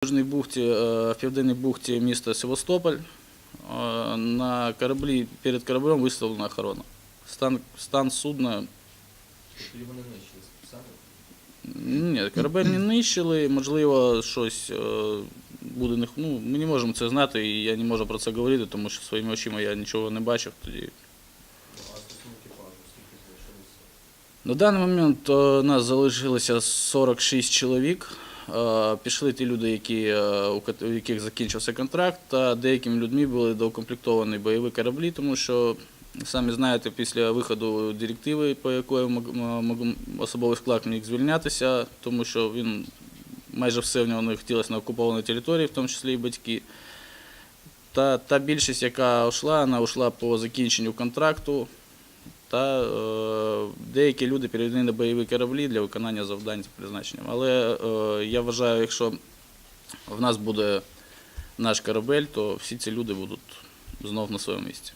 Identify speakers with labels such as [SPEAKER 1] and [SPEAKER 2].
[SPEAKER 1] В Южній бухті, е, в південній бухті міста Севастополь. Е, На кораблі перед кораблем виставлена охорона. Стан, стан судна
[SPEAKER 2] Його не нищили спеціально.
[SPEAKER 1] Ні, корабель не нищили, можливо, щось е, буде не ну, Ми не можемо це знати, і я не можу про це говорити, тому що своїми очима я нічого не бачив тоді.
[SPEAKER 2] Ну?
[SPEAKER 1] На даний момент у нас залишилося 46 чоловік. Е, Пішли ті люди, які, е, у яких закінчився контракт, та деякими людьми були доукомплектовані бойові кораблі, тому що, самі знаєте, після виходу директиви, по якої особовий склад міг звільнятися, тому що він майже все в нього не хотілося на окупованій території, в тому числі і батьки. Та, та більшість, яка йшла, вона йшла по закінченню контракту. Та е, деякі люди переведені на бойові кораблі для виконання завдань з призначенням. Але е, я вважаю, якщо в нас буде наш корабель, то всі ці люди будуть знов на своєму місці.